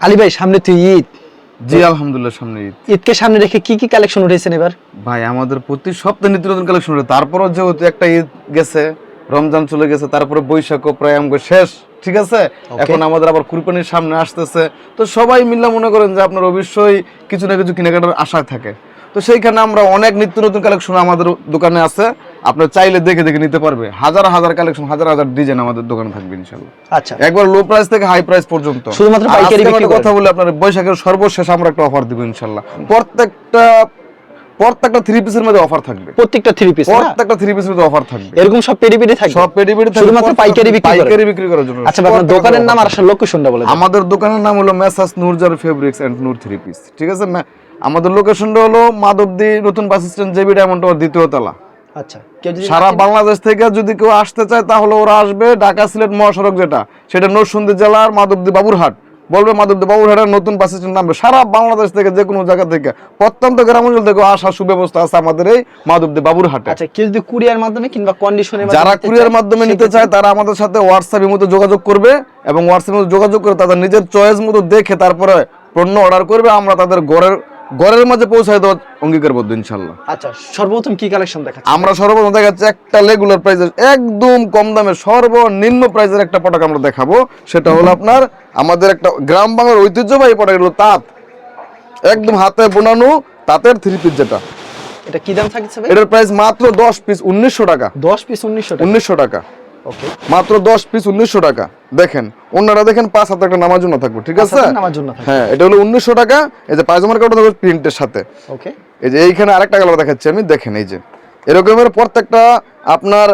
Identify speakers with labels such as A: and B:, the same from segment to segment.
A: আলী ভাই সামনে তো ঈদ।
B: জি আলহামদুলিল্লাহ সামনে ঈদ।
A: ঈদকে সামনে রেখে কি কি কালেকশন উঠেছেন এবার?
B: ভাই আমাদের প্রতি সপ্তাহে নিত্য নতুন কালেকশন হবে তারপরও যেহেতু একটা ঈদ গেছে রমজান চলে গেছে তারপরে বৈশাখও প্রায় আমগো শেষ ঠিক আছে? এখন আমাদের আবার কুরবানির সামনে আসতেছে। তো সবাই মিলে মনে করেন যে আপনার অবশ্যই কিছু না কিছু কেনাকাটার আশা থাকে। তো সেইখানে আমরা অনেক নিত্য নতুন কালেকশন আমাদের দোকানে আছে। আপনার চাইলে দেখে দেখে নিতে পারবে। হাজার হাজার কালেকশন হাজার হাজার ডিজাইন আমাদের দোকানে থাকবে ইনশাল্লাহ
A: আচ্ছা।
B: একবার লো প্রাইস থেকে হাই প্রাইস পর্যন্ত।
A: শুধুমাত্র পাইকারি বিক্রি
B: কথা বলে আপনার বৈশাখের সর্বশেষ আমরা একটা অফার দিব ইনশাল্লাহ প্রত্যেকটা প্রত্যেকটা থ্রি পিসের মধ্যে অফার থাকবে।
A: প্রত্যেকটা থ্রি পিস
B: প্রত্যেকটা থ্রি পিসের মধ্যে অফার থাকবে।
A: এরকম সব পেডি পেডি থাকবে
B: সব পেডি পেডি
A: শুধুমাত্র পাইকারি বিক্রি
B: পাইকারি বিক্রি করার জন্য।
A: আচ্ছা আপনার দোকানের নাম আর আসলে লোকেশনটা বলে
B: আমাদের দোকানের নাম হলো messrs নূরজার fabrics and Noor three piece ঠিক আছে আমাদের লোকেশনটা হলো মাধবদী নতুন বাস স্ট্যান্ড জেবি ডায়মন্ড দ্বিতীয় তলা।
A: আচ্ছা
B: সারা বাংলাদেশ থেকে যদি কেউ আসতে চায় তাহলে ওরা আসবে ঢাকা সিলেট মহাসড়ক যেটা। সেটা নরসিংদী জেলার মাধবদী বাবুরহাট। বলবে মাধবদী বাবুরহাটের নতুন বাস স্ট্যান্ড নামবে। সারা বাংলাদেশ থেকে যে কোনো জায়গা থেকে প্রত্যন্ত গ্রাম অঞ্চল থেকে আসার সুব্যবস্থা আছে আমাদের এই মাধবদী বাবুরহাটে।
A: আচ্ছা কেউ যদি কুরিয়ার মাধ্যমে কিংবা কন্ডিশনের
B: যারা কুরিয়ার মাধ্যমে নিতে চায় তারা আমাদের সাথে হোয়াটসঅ্যাপের মতো যোগাযোগ করবে এবং হোয়াটসঅ্যাপের মতো যোগাযোগ করে তাদের নিজের চয়েস মতো দেখে তারপরে পণ্য অর্ডার করবে। আমরা তাদের ঘরের ঘরের মাঝে পৌঁছায় দেওয়ার অঙ্গীকারবদ্ধ ইনশাল্লাহ
A: আচ্ছা সর্বপ্রথম কি কালেকশন দেখাচ্ছেন?
B: আমরা সর্বপ্রথম দেখাচ্ছি একটা রেগুলার প্রাইসের একদম কম দামে সর্বনিম্ন প্রাইসের একটা প্রোডাক্ট আমরা দেখাবো। সেটা হলো আপনার আমাদের একটা গ্রাম বাংলার ঐতিহ্যবাহী প্রোডাক্ট হলো তাঁত। একদম হাতে বোনানো তাঁতের থ্রি পিস যেটা।
A: এটা কি দাম থাকছে
B: এটার প্রাইস মাত্র দশ পিস উনিশশো টাকা।
A: 10 পিস 1900 টাকা।
B: উনিশশো টাকা।
A: ওকে
B: মাত্র দশ পিস উনিশশো টাকা। দেখেন অন্যরা দেখেন পাঁচ হাতে একটা নামার জন্য থাকবে ঠিক আছে?
A: নামার জন্য
B: হ্যাঁ এটা হলো উনিশশো টাকা। এই যে পায়জামার কাপড় থাকবে প্রিন্টের সাথে।
A: ওকে
B: এই যে এইখানে আরেকটা কালার দেখাচ্ছি আমি দেখেন এই যে। এরকমের প্রত্যেকটা আপনার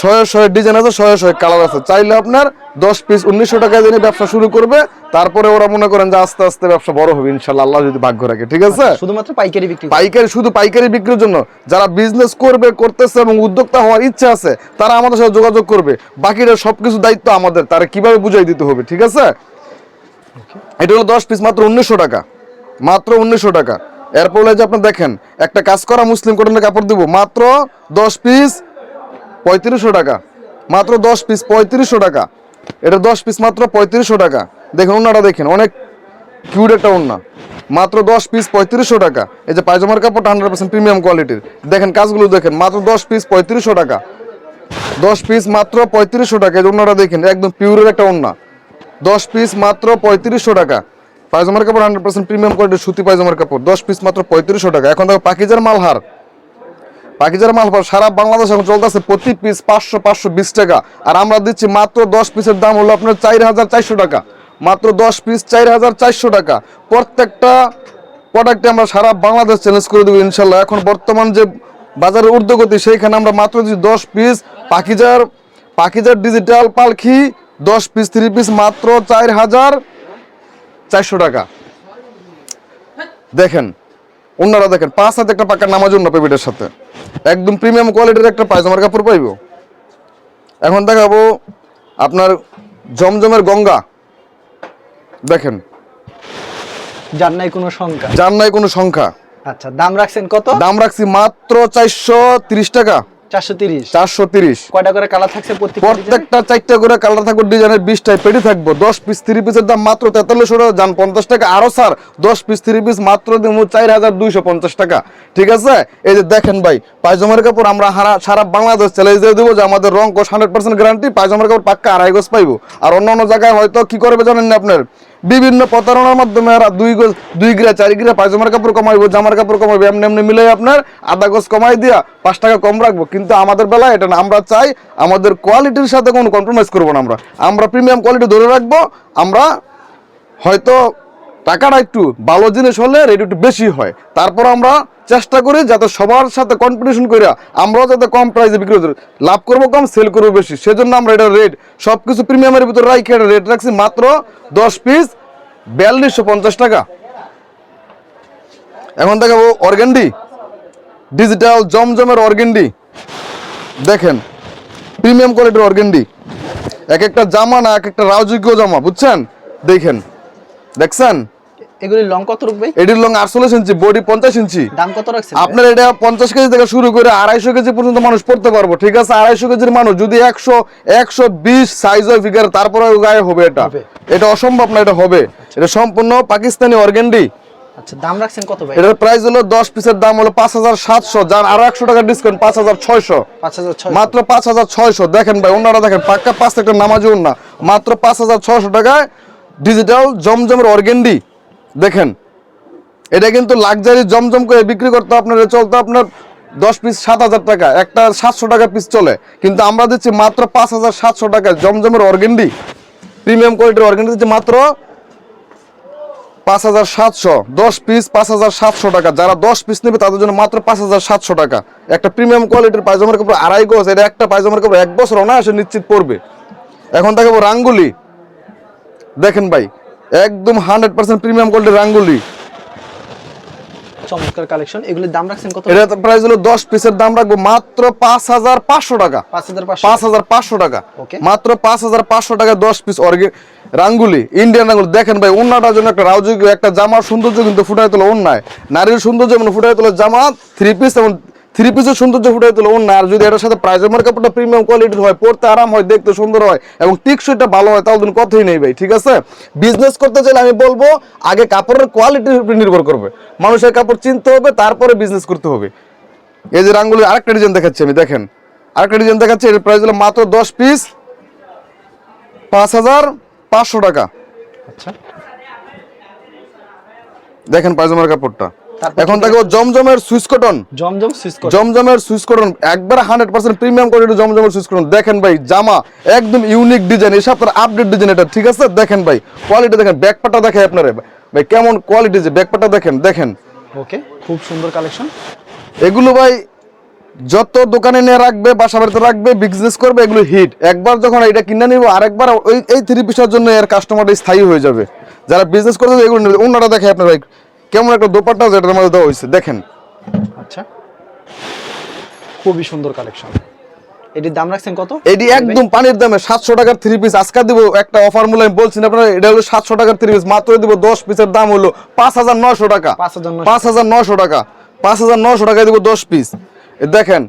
B: শয়ে শয়ে ডিজাইন আছে শয়ে শয়ে কালার আছে। চাইলে আপনার দশ পিস উনিশশো টাকা দিয়ে ব্যবসা শুরু করবে তারপরে ওরা মনে করেন যে আস্তে আস্তে ব্যবসা বড় হবে ইনশাল্লাহ আল্লাহ যদি ভাগ্য রাখে ঠিক আছে?
A: শুধুমাত্র পাইকারি বিক্রি
B: পাইকারি শুধু পাইকারি বিক্রির জন্য। যারা বিজনেস করবে করতেছে এবং উদ্যোক্তা হওয়ার ইচ্ছা আছে তারা আমাদের সাথে যোগাযোগ করবে। বাকিটা সবকিছু দায়িত্ব আমাদের তারা কীভাবে বুঝাই দিতে হবে ঠিক আছে? এটা হলো দশ পিস মাত্র উনিশশো টাকা। মাত্র উনিশশো টাকা। এরপর যে আপনি দেখেন একটা কাজ করা মুসলিম কটনের কাপড় দিব মাত্র দশ পিস পঁয়ত্রিশশো টাকা। মাত্র দশ পিস পঁয়ত্রিশশো টাকা। এটা দশ পিস মাত্র পঁয়ত্রিশশো টাকা। দেখেন ওনারা দেখেন, অনেক কিউট একটা ওন্না মাত্র দশ পিস পঁয়ত্রিশশো টাকা। এই যে পায়জামার কাপড়টা হান্ড্রেড পার্সেন্ট প্রিমিয়াম কোয়ালিটির দেখেন কাজগুলো দেখেন, মাত্র দশ পিস পঁয়ত্রিশশো টাকা। দশ পিস মাত্র পঁয়ত্রিশশো টাকা। এই যে ওন্নাটা দেখেন, একদম পিউরের একটা ওন্না দশ পিস মাত্র পঁয়ত্রিশশো টাকা। পায়জামার কাপড় হান্ড্রেড পার্সেন্ট প্রিমিয়াম কোয়ালিটির সুতি পায়জামার কাপড়। দশ পিস মাত্র পঁয়ত্রিশশো টাকা। এখন দেখো পাকিজার মালহার পাকিজার মাল সারা বাংলাদেশ এখন চলতেছে প্রতি পিস পাঁচশো পাঁচশো বিশ টাকা। আর আমরা দিচ্ছি মাত্র দশ পিসের দাম হলো আপনার চার হাজার চারশো টাকা। মাত্র দশ পিস চার হাজার চারশো টাকা। প্রত্যেকটা প্রোডাক্টে আমরা সারা বাংলাদেশ চ্যালেঞ্জ করে দেবো ইনশাল্লাহ। এখন বর্তমান যে বাজারের ঊর্ধ্বগতি, সেইখানে আমরা মাত্র দিচ্ছি দশ পিস পাকিজার পাকিজার ডিজিটাল পালখি দশ পিস থ্রি পিস মাত্র চার হাজার চারশো টাকা। দেখেন অন্যরা দেখেন পাঁচ হাতে একটা পাকা নামাজ অন্য পেপিটের সাথে। একদম প্রিমিয়াম কোয়ালিটির একটা পায়জামার কাপড় পাইব। এখন দেখাবো আপনার জমজমের গঙ্গা। দেখেন।
A: যার নাই কোনো সংখ্যা।
B: যার নাই কোনো সংখ্যা।
A: আচ্ছা দাম রাখছেন কত?
B: দাম রাখছি মাত্র চারশো তিরিশ টাকা।
A: 430
B: চারশো তিরিশ
A: কয়টা করে কালার থাকছে
B: প্রত্যেকটা চারটা করে কালার থাকবে ডিজাইনের বিশটায় পেটি থাকব। দশ পিস থ্রি পিসের দাম মাত্র তেতাল্লিশশো টাকা। যান পঞ্চাশ টাকা। আরও স্যার দশ পিস থ্রি পিস মাত্র দিব চার হাজার দুইশো পঞ্চাশ টাকা। ঠিক আছে? এই যে দেখেন ভাই পায়জামার কাপড় আমরা হারা সারা বাংলাদেশ চ্যালেঞ্জ দিয়ে দেবো যে আমাদের রং কোষ হান্ড্রেড পার্সেন্ট গ্যারান্টি পায়জামার কাপড় পাক্কা আড়াই গোজ পাইবো। আর অন্য অন্য জায়গায় হয়তো কি করবে জানেন না আপনার? বিভিন্ন প্রতারণার মাধ্যমে দুই গোজ দুই গিরা, চার গিরা পায়জামার কাপড় কমাইবো, জামার কাপড় কমাইবো, এমনি এমনি মিলে আপনার আধা গোজ কমাই দিয়া পাঁচ টাকা কম রাখব। কিন্তু আমাদের বেলায় এটা না, আমরা চাই আমাদের কোয়ালিটির সাথে কোনো কম্প্রোমাইজ করব না আমরা। আমরা প্রিমিয়াম কোয়ালিটি ধরে রাখব, আমরা হয়তো টাকাটা একটু ভালো জিনিস হলে রেট একটু বেশি হয়। তারপর আমরা চেষ্টা করি যাতে সবার সাথে কম্পিটিশন করে আমরাও যাতে কম প্রাইসে বিক্রি করতে লাভ করব কম সেল করব বেশি। সেজন্য আমরা এটা রেট সব কিছু প্রিমিয়ামের ভিতরে রাখি এটা রেট রাখছি মাত্র দশ পিস বিয়াল্লিশশো পঞ্চাশ টাকা। এখন দেখাবো অর্গেন্ডি ডিজিটাল জমজমের অর্গেন্ডি দেখেন প্রিমিয়াম কোয়ালিটির অর্গেন্ডি এক একটা জামা না, এক একটা রাজযোগ্য জামা, বুঝছেন? দেখেন, দেখছেন?
A: এগুলি লং কত
B: এটির লং আটচল্লিশ ইঞ্চি বডি পঞ্চাশ ইঞ্চি।
A: দাম কত রাখছেন?
B: আপনার এটা পঞ্চাশ কেজি থেকে শুরু করে আড়াইশো কেজি পর্যন্ত মানুষ পড়তে পারব ঠিক আছে? আড়াইশো কেজির মানুষ যদি একশো একশো বিশ সাইজ হয় ফিগার তারপরে গায়ে হবে এটা। এটা অসম্ভব না এটা হবে। এটা সম্পূর্ণ পাকিস্তানি অর্গেন্ডি
A: আচ্ছা দাম রাখছেন কত ভাই?
B: এটার প্রাইস হলো দশ পিসের দাম হলো পাঁচ হাজার সাতশো যার আরও একশো টাকা ডিসকাউন্ট মাত্র পাঁচ হাজার ছয়শো। দেখেন ভাই দেখেন পাক্কা পাঁচ একটা না মাত্র পাঁচ হাজার ছয়শো টাকায় ডিজিটাল জমজমের অর্গেন্ডি দেখেন, এটা কিন্তু লাক্সারি জমজম করে বিক্রি করতে আপনার চলতো আপনার দশ পিস সাত হাজার টাকা, একটা সাতশো টাকা পিস চলে। কিন্তু আমরা দিচ্ছি মাত্র পাঁচ হাজার সাতশো টাকা, জমজমের অর্গেন্ডি প্রিমিয়াম কোয়ালিটির অর্গেন্ডি দিচ্ছি মাত্র পাঁচ হাজার সাতশো, দশ পিস পাঁচ হাজার সাতশো টাকা। যারা দশ পিস নেবে, তাদের জন্য মাত্র পাঁচ হাজার সাতশো টাকা। একটা প্রিমিয়াম কোয়ালিটির পায়জামার কাপড় আড়াই গজ, এটা একটা পায়জামার কাপড় এক বছর অনায়াসে নিশ্চিত পড়বে। এখন দেখাবো রাঙ্গুলি। দেখেন ভাই একদম হান্ড্রেড পার্সেন্ট প্রিমিয়াম কোয়ালিটির রাঙ্গুলি।
A: চমৎকার কালেকশন। এগুলির দাম রাখছেন কত?
B: এটা প্রাইস হলো দশ পিসের দাম রাখব মাত্র পাঁচ হাজার পাঁচশো টাকা।
A: পাঁচ হাজার পাঁচশো
B: পাঁচ হাজার পাঁচশো টাকা।
A: Okay.
B: মাত্র পাঁচ হাজার পাঁচশো টাকা দশ পিস অর্গে রাঙ্গুলি ইন্ডিয়ান রাঙ্গুলি। দেখেন ভাই অন্যটার জন্য একটা রাউযোগ্য একটা জামার সৌন্দর্য কিন্তু ফুটাই তোলা অন্যায় নারীর সৌন্দর্য যেমন ফুটাই তোলা জামা থ্রি পিস এবং থ্রি পিসের সৌন্দর্য ফুটাই তোলা। অন্যায় আর যদি এটার সাথে প্রাইজমের কাপড়টা প্রিমিয়াম কোয়ালিটির হয় পড়তে আরাম হয় দেখতে সুন্দর হয় এবং টিকসইটা ভালো হয় তাহলে কথাই নেই ভাই ঠিক আছে? বিজনেস করতে চাইলে আমি বলব আগে কাপড়ের কোয়ালিটির উপর নির্ভর করবে। মানুষের কাপড় চিনতে হবে তারপরে বিজনেস করতে হবে। এই যে রাঙ্গুলি আরেকটা ডিজাইন দেখাচ্ছি আমি দেখেন। আরেকটা ডিজাইন দেখাচ্ছি এর প্রাইস হলো মাত্র দশ পিস পাঁচ হাজার পাঁচশো টাকা।
A: আচ্ছা।
B: দেখেন পায়জামার কাপড়টা এখন দেখো জমজমের সুইচ কটন।
A: জমজম সুইচ কত
B: জমজমের সুইচ কটন একবার হান্ড্রেড পার্সেন্ট প্রিমিয়াম কোয়ালিটি জমজমের সুইচ কটন। দেখেন ভাই জামা একদম ইউনিক ডিজাইন এই সপ্তাহের আপডেট ডিজাইন এটা ঠিক আছে? দেখেন ভাই কোয়ালিটি দেখেন ব্যাকপাটা দেখে আপনারা। ভাই কেমন কোয়ালিটি যে ব্যাকপাটা দেখেন দেখেন।
A: ওকে খুব সুন্দর কালেকশন
B: এগুলো ভাই যত দোকানে নিয়ে রাখবে বাসা বাড়িতে রাখবে বিজনেস করবে এগুলো হিট একবার যখন এটা কিনে নিব আরেকবার ওই এই থ্রি পিসের জন্য এর কাস্টমারটা স্থায়ী হয়ে যাবে। যারা বিজনেস করতে চায় এগুলো নেবে। অন্যরা দেখে আপনার ভাই কেমন একটা দোপাট্টা যেটার মধ্যে দেওয়া হয়েছে দেখেন।
A: আচ্ছা। খুবই সুন্দর কালেকশন এটির দাম রাখছেন কত?
B: এটি একদম পানির দামে সাতশো টাকার থ্রি পিস আজকে দিব একটা অফার মূল্য আমি বলছি আপনার এটা হলো সাতশো টাকার থ্রি পিস মাত্র দিব দশ পিসের দাম হলো পাঁচ হাজার নশো টাকা।
A: 5,900
B: পাঁচ হাজার নশো টাকা। পাঁচ হাজার নশো টাকায় দিব দশ পিস দেখেন।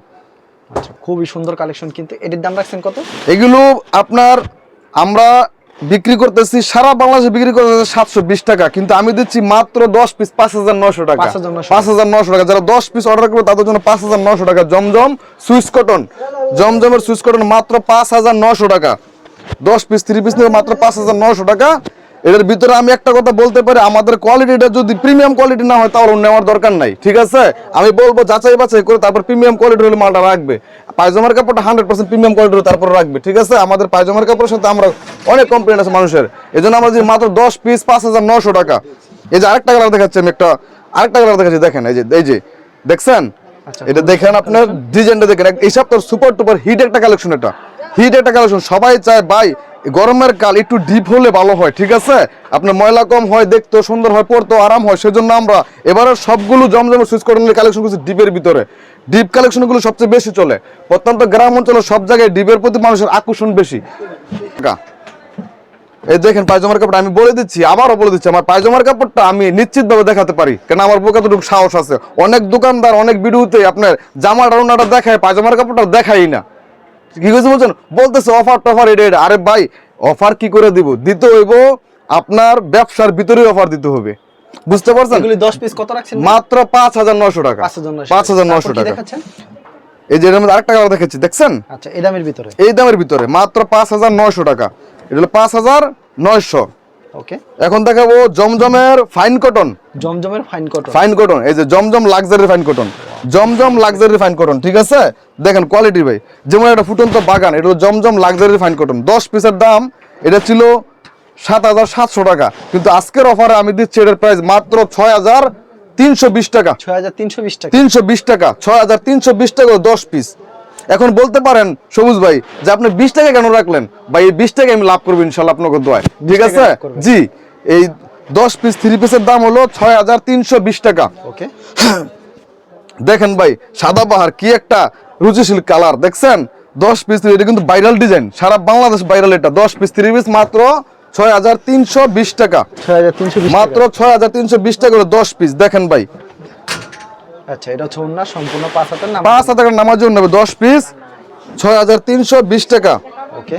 A: আচ্ছা খুবই সুন্দর কালেকশন কিন্তু। এটির দাম রাখছেন কত?
B: এগুলো আপনার আমরা বিক্রি করতেছি সারা বাংলাদেশে বিক্রি করতেছি সাতশো বিশ টাকা কিন্তু আমি দিচ্ছি মাত্র দশ পিস পাঁচ হাজার নশো টাকা। পাঁচ হাজার নশো টাকা। যারা দশ পিস অর্ডার করবে তাদের জন্য পাঁচ হাজার নশো টাকা। Zamzam Swiss cotton. জমজমের সুইচ কটন মাত্র পাঁচ হাজার নশো টাকা। দশ পিস থ্রি পিস নিয়ে মাত্র পাঁচ হাজার নশো টাকা। এটার ভিতরে আমি একটা কথা বলতে পারি আমাদের কোয়ালিটিটা যদি প্রিমিয়াম কোয়ালিটি না হয় তাহলে নেওয়ার দরকার নাই ঠিক আছে? আমি বলব যাচাই বাছাই করে তারপর প্রিমিয়াম কোয়ালিটি হলে মালটা রাখবে। পায়জামার কাপড়টা হান্ড্রেড পার্সেন্ট প্রিমিয়াম কোয়ালিটির তারপর রাখবে ঠিক আছে? আমাদের পায়জামার কাপড়ের সাথে আমরা অনেক কমপ্লেন আছে মানুষের। এই জন্য আমরা যে মাত্র দশ পিস পাঁচ হাজার নশো টাকা এই যে আরেকটা কালার দেখাচ্ছি আমি একটা আরেকটা কালার দেখাচ্ছি দেখেন এই যে এই যে দেখছেন?
A: আচ্ছা,
B: এটা দেখেন আপনার ডিজাইনটা দেখেন এক- এই সপ্তাহ সুপার টুপার হিট একটা কালেকশন এটা। হিট একটা কালেকশন সবাই চায় ভাই গরমের কাল একটু ডিপ হলে ভালো হয়, ঠিক আছে? আপনার ময়লা কম হয় দেখতে সুন্দর হয় পড়তে আরাম হয়, সেজন্য আমরা এবারে সবগুলো জমজমের সুইচ কটনের কালেকশন করছি ডিপের ভিতরে। ডিপ কালেকশনগুলো সবচেয়ে বেশি চলে। প্রত্যন্ত গ্রাম অঞ্চলে সব জায়গায় ডিপের প্রতি মানুষের আকর্ষণ বেশি। এই দেখেন পায়জামার কাপড় আমি বলে দিচ্ছি, আবারও বলে দিচ্ছি, আমার পায়জামার কাপড়টা আমি নিশ্চিতভাবে দেখাতে পারি, কেন আমার বুকে এতটুকু সাহস আছে। অনেক দোকানদার, অনেক ভিডিওতে আপনার জামা রাউনাটা দেখায়, পায়জামার কাপড়টা দেখাই না। কি কইছে বলছেন? বলতেছে অফার টফার এটা এটা। আরে ভাই অফার কি করে দিব? দিতে হইব আপনার ব্যবসার ভিতরে অফার দিতে হবে। বুঝতে পারছেন?
A: দশ পিস কত রাখছেন?
B: মাত্র পাঁচ হাজার নশো টাকা।
A: পাঁচ হাজার
B: নশো টাকা।
A: দেখাচ্ছেন?
B: এই যে এর মধ্যে আরেকটা কালার দেখাচ্ছি দেখছেন?
A: আচ্ছা এই দামের ভিতরে।
B: এই দামের ভিতরে মাত্র পাঁচ হাজার নয়শো টাকা। এটা হলো পাঁচ হাজার নয়শো।
A: ওকে
B: এখন দেখাবো জমজমের ফাইন কটন
A: জমজমের ফাইন কটন
B: ফাইন কটন এই যে Zamzam luxury fine cotton Zamzam luxury fine cotton ঠিক আছে? দেখেন কোয়ালিটি ভাই যেমন একটা ফুটন্ত বাগান এটা হলো জমজম লাক্সারি ফাইন কটন দশ পিসের দাম এটা ছিল সাত হাজার সাতশো টাকা। কিন্তু আজকের অফারে আমি দিচ্ছি এটার প্রাইস মাত্র ছয় হাজার তিনশো বিশ টাকা।
A: ছয় হাজার তিনশো বিশ টাকা।
B: তিনশো বিশ টাকা ছয় হাজার তিনশো বিশ টাকা দশ পিস এখন বলতে পারেন সবুজ ভাই যে আপনি বিশ টাকা কেন রাখলেন? ভাই এই বিশ টাকা আমি লাভ করব ইনশাল্লাহ আপনাকে দোয়ায়। ঠিক আছে? জি এই দশ পিস থ্রি পিসের দাম হলো ছয় হাজার তিনশো বিশ টাকা।
A: ওকে।
B: দেখেন ভাই সাদা বাহার কি একটা রুচিশীল কালার দেখছেন? দশ পিস এটা কিন্তু ভাইরাল ডিজাইন সারা বাংলাদেশ ভাইরাল এটা। দশ পিস থ্রি পিস মাত্র ছয় হাজার তিনশো বিশ টাকা। মাত্র ছয় হাজার তিনশো বিশ টাকা করে দশ পিস দেখেন ভাই।
A: আচ্ছা এটা হচ্ছে ওনার সম্পূর্ণ পাঁচ হাতের নাম
B: পাঁচ টাকার নামার জন্য দশ পিস ছয় হাজার তিনশো বিশ টাকা।
A: ওকে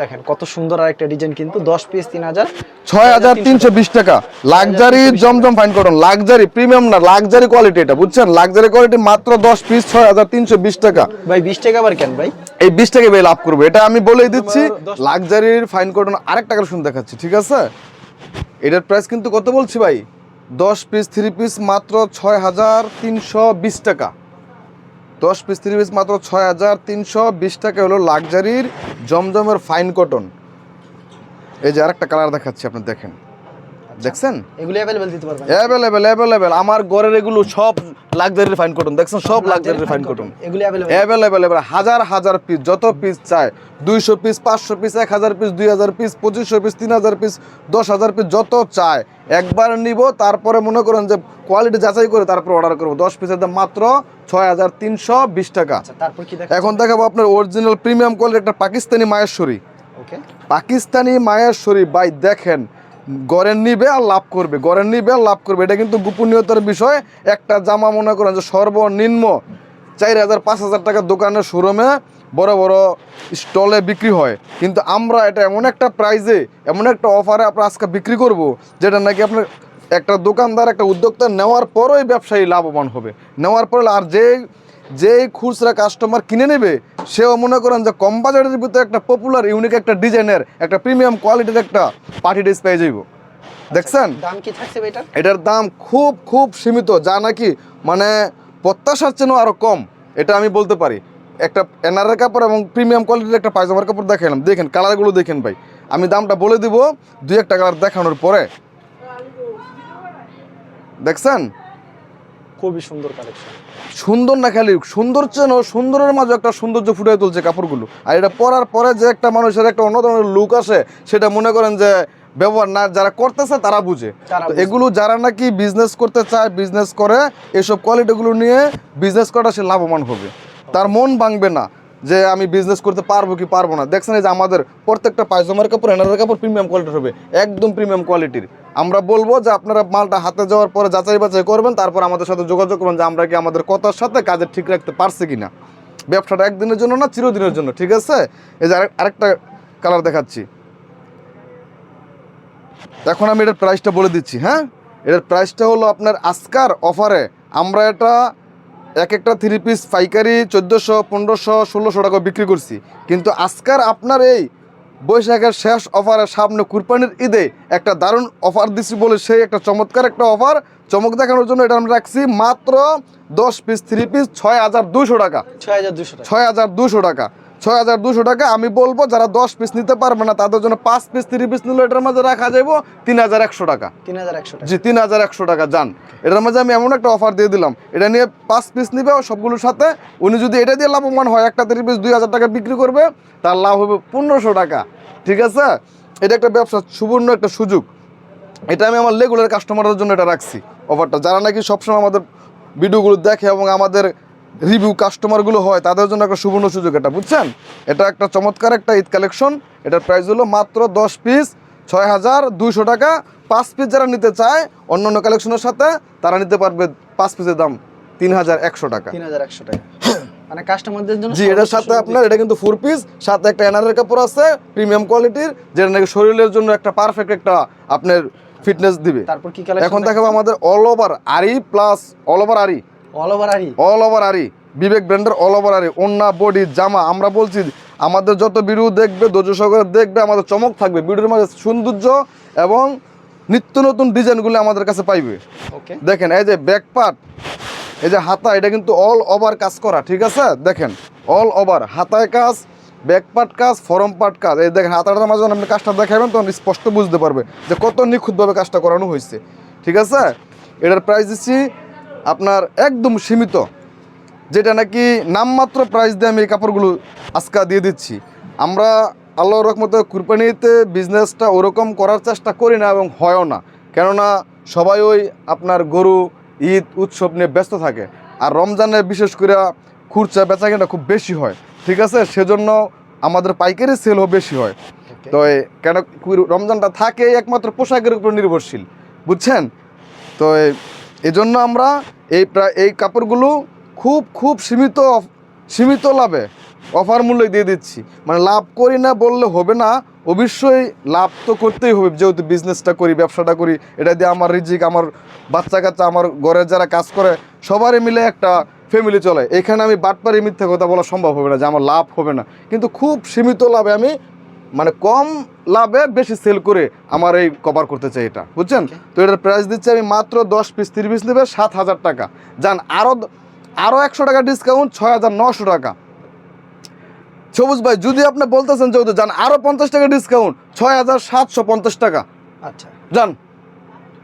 A: দেখেন কত সুন্দর আর একটা ডিজাইন কিন্তু দশ পিস তিন হাজার
B: ছয় হাজার তিনশো বিশ টাকা। Luxury Zamzam fine cotton luxury premium না লাক্সারি কোয়ালিটি এটা বুঝছেন? লাক্সারি কোয়ালিটি মাত্র দশ পিস ছয় হাজার তিনশো বিশ টাকা।
A: ভাই বিশ টাকা আবার কেন ভাই?
B: এই বিশ টাকা ভাই লাভ করব এটা আমি বলেই দিচ্ছি লাক্সারির ফাইন কটন আরেক টাকার শুনে দেখাচ্ছি ঠিক আছে? এটার প্রাইস কিন্তু কত বলছি ভাই? দশ পিস থ্রি পিস মাত্র ছয় হাজার তিনশো বিশ টাকা। দশ পিস থ্রি পিস মাত্র ছয় হাজার তিনশো বিশ টাকা হলো লাক্সারির জমজমের ফাইন কটন এই যে আরেকটা কালার দেখাচ্ছি আপনি দেখেন। দেখছেন?
A: এগুলো অ্যাভেলেবেল দিতে পারবেন।
B: অ্যাভেলেবেল অ্যাভেলেবেল আমার ঘরের এগুলো সব লাক্সারির ফাইন কটন দেখছেন? সব লাক্সারির ফাইন কটন
A: এগুলো অ্যাভেলেবেল
B: অ্যাভেলেবেল হাজার হাজার পিস যত পিস চায় দুইশো পিস পাঁচশো পিস এক হাজার পিস দুই হাজার পিস পঁচিশশো পিস তিন হাজার পিস দশ হাজার পিস যত চায় একবার নিব তারপরে মনে করেন যে কোয়ালিটি যাচাই করে তারপর অর্ডার করব। দশ পিসের দাম মাত্র ছয় হাজার তিনশো বিশ টাকা।
A: আচ্ছা
B: এখন দেখাবো আপনার অরিজিনাল প্রিমিয়াম কোয়ালিটি একটা পাকিস্তানি মায়েশ্বরী পাকিস্তানি মায়েশ্বরী বাই দেখেন গড়ের নিবে আর লাভ করবে। গড়ের নিবে আর লাভ করবে। এটা কিন্তু গোপনীয়তার বিষয়। একটা জামা মনে করেন যে সর্বনিম্ন চার হাজার পাঁচ হাজার টাকার দোকানের শোরুমে বড় বড় স্টলে বিক্রি হয়। কিন্তু আমরা এটা এমন একটা প্রাইজে এমন একটা অফারে আপনার আজকে বিক্রি করব যেটা নাকি আপনার একটা দোকানদার একটা উদ্যোক্তা নেওয়ার পরই ব্যবসায়ী লাভবান হবে। নেওয়ার পরে আর যে যেই খুচরা কাস্টমার কিনে নেবে সেও মনে করেন যে কম বাজারের ভিতরে একটা পপুলার ইউনিক একটা ডিজাইনের একটা প্রিমিয়াম কোয়ালিটির একটা পার্টি ড্রেস পেয়ে যাইব। দেখছেন?
A: দাম কি থাকছে এটার?
B: এটার দাম খুব খুব সীমিত যা নাকি মানে প্রত্যাশার চেয়েও আরও কম এটা আমি বলতে পারি। একটা এনারের কাপড় এবং প্রিমিয়াম কোয়ালিটির একটা পায়জামার কাপড় দেখালাম দেখেন কালারগুলো দেখেন ভাই। আমি দামটা বলে দিব দুই একটা কালার দেখানোর পরে। দেখছেন?
A: খুবই সুন্দর কালেকশন
B: সুন্দর না খালি সুন্দর চেন সুন্দরের মাঝে একটা সৌন্দর্য ফুটিয়ে তুলছে কাপড়গুলো। আর এটা পরার পরে যে একটা মানুষের একটা অন্য ধরনের লুক আসে সেটা মনে করেন যে ব্যবহার না যারা করতেছে তারা বুঝে। তো এগুলো যারা নাকি বিজনেস করতে চায় বিজনেস করে এসব কোয়ালিটিগুলো নিয়ে বিজনেস করাটা সে লাভবান হবে। তার মন ভাঙবে না যে আমি বিজনেস করতে পারব কি পারব না। দেখছেন এই যে আমাদের প্রত্যেকটা পায়জামার কাপড় এনারের কাপড় প্রিমিয়াম কোয়ালিটির হবে একদম প্রিমিয়াম কোয়ালিটির আমরা বলব যে আপনারা মালটা হাতে যাওয়ার পরে যাচাই বাছাই করবেন তারপর আমাদের সাথে যোগাযোগ করবেন যে আমরা কি আমাদের কথার সাথে কাজে ঠিক রাখতে পারছি কিনা। ব্যবসাটা একদিনের জন্য না চিরদিনের জন্য ঠিক আছে? এই যে আরেকটা কালার দেখাচ্ছি। এখন আমি এটার প্রাইসটা বলে দিচ্ছি হ্যাঁ? এটার প্রাইসটা হলো আপনার আজকার অফারে আমরা এটা এক একটা থ্রি পিস পাইকারি চোদ্দোশো পনেরোশো ষোলোশো টাকা বিক্রি করছি। কিন্তু আজকার আপনার এই বৈশাখের শেষ অফারের সামনে কুরবানির ঈদে একটা দারুণ অফার দিচ্ছি বলে সেই একটা চমৎকার একটা অফার চমক দেখানোর জন্য এটা আমরা রাখছি মাত্র দশ পিস থ্রি পিস ছয় হাজার দুশো টাকা।
A: ছয় হাজার দুশো টাকা।
B: ছয় হাজার দুশো টাকা আমি বলব যারা দশ পিস নিতে পারবে না তাদের জন্য পাঁচ পিস থ্রি পিস নিলে এটার মাঝে রাখা যাব তিন হাজার একশো টাকা।
A: তিন হাজার একশো
B: জি তিন হাজার একশো টাকা যান। এটার মাঝে আমি এমন একটা অফার দিয়ে দিলাম। এটা নিয়ে পাঁচ পিস নিবে ও সবগুলোর সাথে। উনি যদি এটা দিয়ে লাভবান হয় একটা থ্রি পিস দুই হাজার টাকা বিক্রি করবে তার লাভ হবে পনেরোশো টাকা। ঠিক আছে? এটা একটা ব্যবসা সুবর্ণ একটা সুযোগ। এটা আমি আমার রেগুলার কাস্টমারদের জন্য এটা রাখছি। অফারটা যারা নাকি সবসময় আমাদের ভিডিওগুলো দেখে এবং আমাদের রিভিউ কাস্টমারগুলো হয় তাদের জন্য একটা সুবর্ণ সুযোগ এটা বুঝছেন? এটা একটা চমৎকার একটা ঈদ কালেকশন এটার প্রাইস হলো মাত্র দশ পিস ছয় হাজার দুইশো টাকা। পাঁচ পিস যারা নিতে চায় অন্য অন্য কালেকশনের সাথে তারা নিতে পারবে পাঁচ পিসের দাম তিন হাজার একশো টাকা।
A: তিন হাজার একশো টাকা। মানে কাস্টমারদের জন্য
B: জি এটার সাথে আপনার এটা কিন্তু ফোর পিস সাথে একটা এনারের কাপড় আছে প্রিমিয়াম কোয়ালিটির যেটা নাকি শরীরের জন্য একটা পারফেক্ট একটা আপনার ফিটনেস দিবে।
A: তারপর কি
B: এখন দেখাবো? আমাদের all over aari plus all over aari
A: all over aari
B: all over aari Bibek ব্র্যান্ডের অল ওভার আরি ওন্না বডি জামা আমরা বলছি আমাদের যত ভিডিও দেখবে ধৈর্য সহকারে দেখবে আমাদের চমক থাকবে। ভিডিওর মাঝে সৌন্দর্য এবং নিত্য নতুন ডিজাইনগুলো আমাদের কাছে পাইবে।
A: ওকে
B: দেখেন এই যে ব্যাক পার্ট এই যে হাতা এটা কিন্তু অল ওভার কাজ করা ঠিক আছে? দেখেন অল ওভার হাতায় কাজ ব্যাক পার্ট কাজ ফরম পার্ট কাজ। এই দেখেন হাতাটার মাঝে যখন আপনি কাজটা দেখাবেন তখন স্পষ্ট বুঝতে পারবে যে কত নিখুঁতভাবে কাজটা করানো হয়েছে ঠিক আছে? এটার প্রাইস দিচ্ছি আপনার একদম সীমিত যেটা নাকি নামমাত্র প্রাইস দিয়ে আমি এই কাপড়গুলো আজকা দিয়ে দিচ্ছি। আমরা আল্লাহ রহমতে কুরবানিতে বিজনেসটা ওরকম করার চেষ্টা করি না এবং হয়ও না। কেননা সবাই ওই আপনার গরু ঈদ উৎসব নিয়ে ব্যস্ত থাকে। আর রমজানে বিশেষ করে খুরচা বেচাকেনা খুব বেশি হয়। ঠিক আছে? সেজন্য আমাদের পাইকারি সেলও বেশি হয়। তো কেন রমজানটা থাকে একমাত্র পোশাকের উপর নির্ভরশীল। বুঝছেন? তো এজন্য আমরা এই এই কাপড়গুলো খুব খুব সীমিত সীমিত লাভে অফার মূল্যে দিয়ে দিচ্ছি। মানে লাভ করি না বললে হবে না, অবশ্যই লাভ তো করতেই হবে, যেহেতু বিজনেসটা করি, ব্যবসাটা করি, এটা দিয়ে আমার রিজিক, আমার বাচ্চা কাচ্চা আমার ঘরের যারা কাজ করে, সবারই মিলে একটা ফ্যামিলি চলে। এখানে আমি বাটপারি মিথ্যা কথা বলা সম্ভব হবে না যে আমার লাভ হবে না। কিন্তু খুব সীমিত লাভে আমি মানে কম লাভে বেশি সেল করে আমার এই কভার করতে চাই এটা বুঝছেন? তো এটার প্রাইস দিচ্ছি আমি মাত্র দশ পিস তিরিশ পিস নেবে সাত হাজার টাকা। যান আরও আরও একশো টাকা ডিসকাউন্ট ছয় হাজার নশো টাকা। সবুজ ভাই যদি আপনি বলতেছেন যেহেতু যান আরও পঞ্চাশ টাকা ডিসকাউন্ট ছয় হাজার সাতশো পঞ্চাশ টাকা।
A: আচ্ছা।
B: যান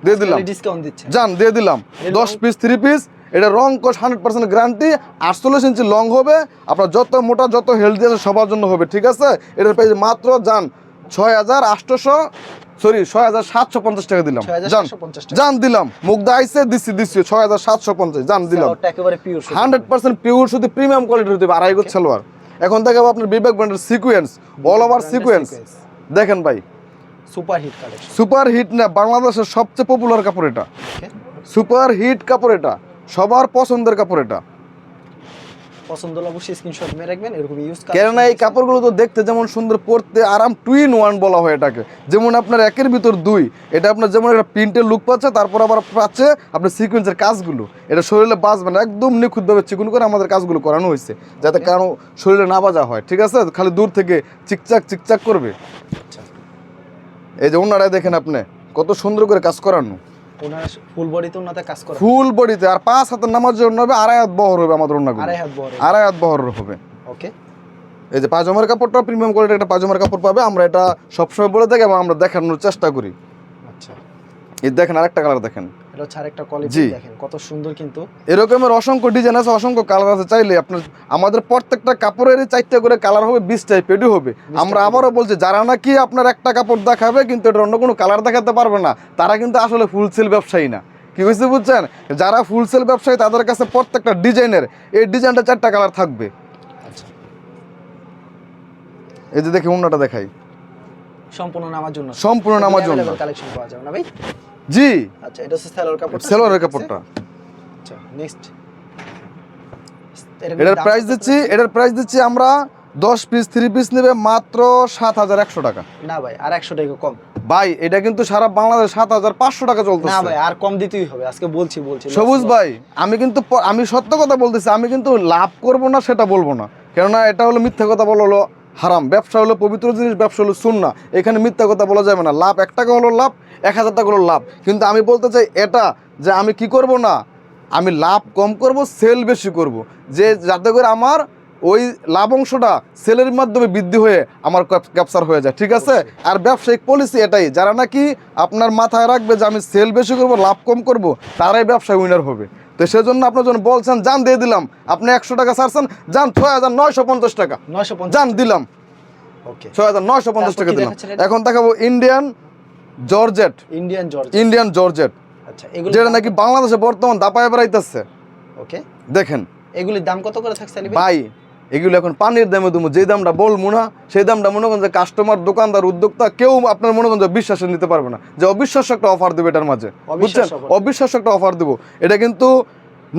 B: দিয়ে দিলাম।
A: ডিসকাউন্ট দিচ্ছে
B: যান দিয়ে দিলাম। দশ পিস থ্রি পিস এটা রং কোষ হান্ড্রেড পার্সেন্ট গ্যারান্টি আটচল্লিশ ইঞ্চি লং হবে। আপনার যত মোটা যত হেলদি আছে সবার জন্য হবে ঠিক আছে? এটার প্রাইস মাত্র যান ছয় হাজার আটশোশো সরি ছয় হাজার সাতশো পঞ্চাশ টাকা দিলাম। যান
A: 6750 টাকা।
B: যান দিলাম। মুগ্ধা আইসে দিচ্ছি দিচ্ছি ছয় হাজার সাতশো পঞ্চাশ যান দিলাম। হান্ড্রেড পার্সেন্ট পিওর শুধু প্রিমিয়াম কোয়ালিটির হতে হবে আড়াই গোছ সালোয়ার। এখন দেখাবো আপনার বিবেক ব্র্যান্ডের সিকুয়েন্স অল ওভার সিকুয়েন্স দেখেন ভাই।
A: Super hit collection
B: super hit না বাংলাদেশের সবচেয়ে পপুলার কাপড় এটা। সুপার হিট কাপড় এটা। সবার পছন্দের কাপড় এটা।
A: পছন্দ হলে অবশ্যই স্ক্রিনশট মেরে রাখবেন এরকম ইউজ
B: কেননা এই কাপড়গুলো তো দেখতে যেমন সুন্দর পরতে আরাম টু ইন ওয়ান বলা হয় এটাকে। যেমন আপনার একের ভিতর দুই এটা আপনার যেমন একটা প্রিন্টের লুক পাচ্ছে তারপর আবার পাচ্ছে আপনার সিকোয়েন্সের কাজগুলো। এটা শরীরে বাজবে না একদম নিখুঁতভাবে চিকুন করে আমাদের কাজগুলো করানো হয়েছে যাতে কারও শরীরে না বাজা হয় ঠিক আছে? খালি দূর থেকে চিকচাক চিকচাক করবে।
A: আচ্ছা।
B: এই যে ওনারাই দেখেন আপনি কত সুন্দর করে কাজ করানো।
A: ওনার ফুল বডিতে ওনাতে কাজ করা
B: ফুল বডিতে আর পাঁচ হাতের নামার জন্য হবে আড়াই হাত বহর হবে আমাদের ওনাগুলো
A: আড়াই হাত বড়
B: আড়াই হাত বহর হবে।
A: ওকে।
B: এই যে পাজামার কাপড়টা প্রিমিয়াম কোয়ালিটির একটা পাজামার কাপড় পাবে আমরা এটা সবসময় বলে থাকি এবং আমরা দেখানোর চেষ্টা করি।
A: আচ্ছা।
B: এই দেখেন আরেকটা কালার দেখেন।
A: এটা হচ্ছে আরেকটা কোয়ালিটি দেখেন কত সুন্দর কিন্তু।
B: এরকমের অসংখ্য ডিজাইন আছে অসংখ্য কালার আছে। চাইলে আপনার আমাদের প্রত্যেকটা চারটে করে কালার হবে বিশ হবে। আমরা আবারও বলছি যারা নাকি আপনার একটা কাপড় দেখাবে কিন্তু এটা অন্য কোনো কালার দেখাতে পারবে না তারা কিন্তু আসলে ফুল সেল ব্যবসায়ী না। কি হয়েছে বুঝছেন? যারা ফুল সেল ব্যবসায়ী তাদের কাছে প্রত্যেকটা ডিজাইনের এই ডিজাইনটা চারটা কালার থাকবে।
A: আচ্ছা।
B: এই যে দেখি অন্যটা দেখাই।
A: সম্পূর্ণ নামার জন্য
B: সম্পূর্ণ নামার জন্য
A: কালেকশন পাওয়া যাবে না ভাই?
B: জি।
A: আচ্ছা এটা হচ্ছে সালোয়ার কাপড়
B: সেলোয়ারের কাপড়টা।
A: আচ্ছা নেক্সট
B: এটার প্রাইস দিচ্ছি এটার প্রাইস দিচ্ছি আমরা দশ পিস থ্রি পিস নেবে মাত্র সাত হাজার একশো টাকা।
A: না ভাই আর একশো টাকা কম।
B: ভাই এটা কিন্তু সারা বাংলাদেশ সাত হাজার পাঁচশো টাকা
A: না ভাই আর কম দিতেই হবে। আজকে বলছি বলছি
B: সবুজ ভাই আমি কিন্তু আমি সত্য কথা বলতেছি আমি কিন্তু লাভ করব না সেটা বলব না। কেননা এটা হলো মিথ্যা কথা বলা হারাম। ব্যবসা হলো পবিত্র জিনিস ব্যবসা হলো শূন্য এখানে মিথ্যা কথা বলা যাবে না। লাভ এক টাকা হলো লাভ এক হাজার টাকা হলো লাভ। কিন্তু আমি বলতে চাই এটা যে আমি কি করব না? আমি লাভ কম করব সেল বেশি করব। যে যাতে করে আমার ওই লাভ অংশটা সেলের মাধ্যমে বৃদ্ধি হয়ে আমার ক্যাপচার হয়ে যায়। ঠিক আছে? আর ব্যবসায়িক পলিসি এটাই। যারা নাকি আপনার মাথায় রাখবে যে আমি সেল বেশি করব লাভ কম করব তারাই ব্যবসায় উইনার হবে। তো সেজন্য আপনার জন্য বলছেন যান দিয়ে দিলাম আপনি একশো টাকা ছাড়ছেন যান ছয় হাজার নয়শো পঞ্চাশ টাকা।
A: নয়শো পঞ্চাশ
B: যান দিলাম।
A: ওকে।
B: ছয় হাজার নয়শো পঞ্চাশ টাকা দিলাম। এখন দেখাবো Indian georgette
A: Indian George
B: Indian georgette
A: আচ্ছা এগুলো
B: যেটা নাকি বাংলাদেশে বর্তমান দাপায় বেড়াইতেছে।
A: ওকে।
B: দেখেন।
A: এগুলির দাম কত করে থাকছে ভাই
B: এগুলো এখন পানির দামে তুমি যে দামটা বলব না সেই দামটা মনে করেন যে কাস্টমার দোকানদার উদ্যোক্তা কেউ আপনার মনে করেন যে বিশ্বাসে নিতে পারবে না। যে অবিশ্বাস্য একটা অফার দেবে এটার মাঝে। বুঝছেন?
A: অবিশ্বাস্য
B: একটা অফার দেবো। এটা কিন্তু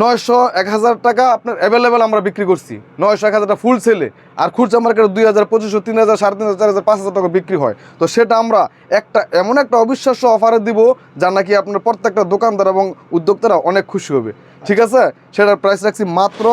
B: নয়শো এক হাজার টাকা আপনার অ্যাভেলেবেল আমরা বিক্রি করছি। নয়শো এক হাজার টাকা ফুল সেলে আর খুচরা মার্কেটে দুই হাজার পঁচিশশো তিন হাজার সাড়ে তিন হাজার চার হাজার পাঁচ হাজার টাকা বিক্রি হয়। তো সেটা আমরা একটা এমন একটা অবিশ্বাস্য অফারে দিব যা নাকি আপনার প্রত্যেকটা দোকানদার এবং উদ্যোক্তারা অনেক খুশি হবে। ঠিক আছে? সেটার প্রাইস রাখছি মাত্র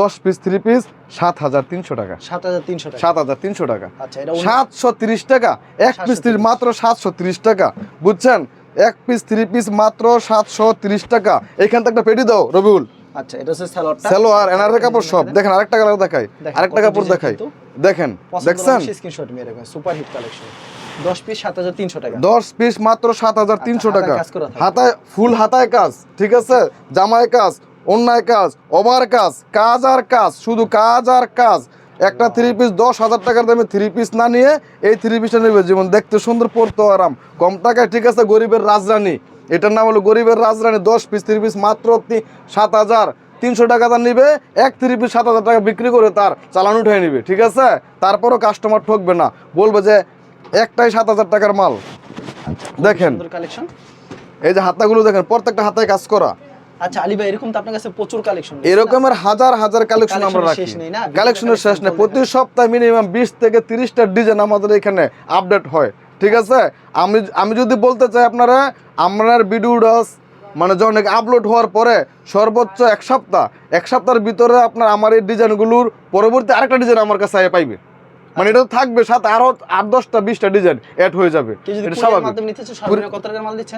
B: দশ পিস থ্রি পিস সাত হাজার তিনশো টাকা।
A: সাত হাজার তিনশো টাকা।
B: সাত হাজার তিনশো টাকা।
A: আচ্ছা
B: সাতশো তিরিশ টাকা। এক পিস থ্রি মাত্র সাতশো তিরিশ টাকা। বুঝছেন? এক পিস থ্রি পিস মাত্র সাতশো তিরিশ টাকা। এখান থেকে একটা পেটি দাও রবিউল।
A: আচ্ছা এটা হচ্ছে সালোয়ারটা।
B: সেলো এনারের কাপড় সব। দেখেন আরেকটা কালার দেখাই।
A: দেখেন,
B: আরেকটা কাপড় দেখাই। দেখেন দেখছেন?
A: স্ক্রিনশট মেরে রাখবেন। সুপার হিট কালেকশন দশ পিস সাত হাজার তিনশো টাকা।
B: দশ পিস মাত্র সাত হাজার তিনশো
A: আচ্ছা,
B: টাকা।
A: হাতায়
B: ফুল হাতায় কাজ ঠিক আছে? জামায় কাজ অন্যায় কাজ ওভার কাজ কাজ আর কাজ শুধু কাজ আর কাজ। একটা থ্রি পিস দশ হাজার টাকার দামে থ্রি পিস না নিয়ে এই থ্রি পিসটা নেবে। যেমন দেখতে সুন্দর পড়তো আরাম। কম টাকায় ঠিক আছে গরিবের রাজরানী। এটার নাম হলো গরিবের রাজরানী। দশ পিস থ্রি পিস মাত্র সাত হাজার। তিনশো টাকা তার নিবে এক থ্রি পিস সাত হাজার টাকা বিক্রি করে তার চালান উঠে নিবে ঠিক আছে? তারপরও কাস্টমার ঠকবে না। বলবে যে একটাই সাত হাজার টাকার মাল। দেখেন। এই যে হাতাগুলো দেখেন প্রত্যেকটা হাতায় কাজ করা।
A: আচ্ছা আলী ভাই এরকম তো আপনার কাছে প্রচুর কালেকশন
B: এরকমের হাজার হাজার কালেকশন আমরা রাখি।
A: শেষ নেই না?
B: কালেকশনের শেষ নেই। প্রতি সপ্তাহে মিনিমাম বিশ থেকে তিরিশটা ডিজাইন আমাদের এখানে আপডেট হয়। ঠিক আছে? আমি আমি যদি বলতে চাই আপনারা আপনার ভিডিওটা মানে যখন আপলোড হওয়ার পরে সর্বোচ্চ এক সপ্তাহ এক সপ্তাহের ভিতরে আপনার আমার এই ডিজাইনগুলোর পরবর্তী আরেকটা ডিজাইন আমার কাছে পাইবে। মানে এটা থাকবে সাথে আরও আট দশটা বিশটা ডিজাইন অ্যাড হয়ে যাবে। এটা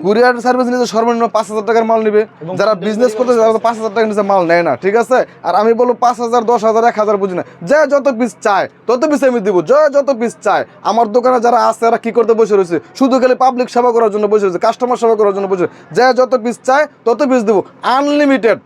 A: কুরিয়ার
B: স্বাভাবিক। সার্ভিস নিতে সর্বনিম্ন পাঁচ হাজার টাকার মাল নিবে। যারা বিজনেস করতে তারা পাঁচ হাজার টাকার নিচে মাল নেয় না ঠিক আছে? আর আমি বলব পাঁচ হাজার দশ হাজার এক হাজার বুঝি না। যে যত পিস চায় তত পিস আমি দিব। যে যত পিস চায় আমার দোকানে যারা আছে তারা কি করতে বসে রয়েছে? শুধু খালি পাবলিক সেবা করার জন্য বসে রয়েছে কাস্টমার সেবা করার জন্য বসে রয়েছে। যে যত পিস চায় তত পিস দেবো। আনলিমিটেড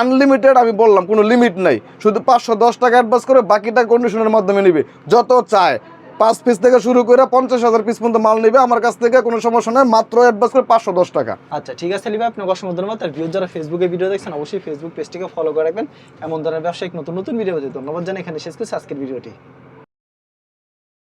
B: আনলিমিটেড আমি বললাম, কোনো লিমিট নাই। শুধু পাঁচশো দশ টাকা অ্যাডভান্স করে বাকিটা কন্ডিশনের মাধ্যমে নিবে। যত চায়, পাঁচ পিস থেকে শুরু করে পঞ্চাশ হাজার পিস পর্যন্ত মাল নেবে, আমার কাছ থেকে কোনো সমস্যা নেই, মাত্র অ্যাডভান্স করে পাঁচশো দশ টাকা।
A: আচ্ছা ঠিক আছে, লিবা আপনার অসংখ্য ধন্যবাদ আর ভিউ যারা ফেসবুকে ভিডিও দেখছেন, অবশ্যই ফেসবুক পেজটিকে ফলো করে রাখবেন। এমন ধরনের ব্যবসায়িক নতুন নতুন ভিডিও ধন্যবাদ জানাই। এখানে শেষ করছি আজকের ভিডিওটি।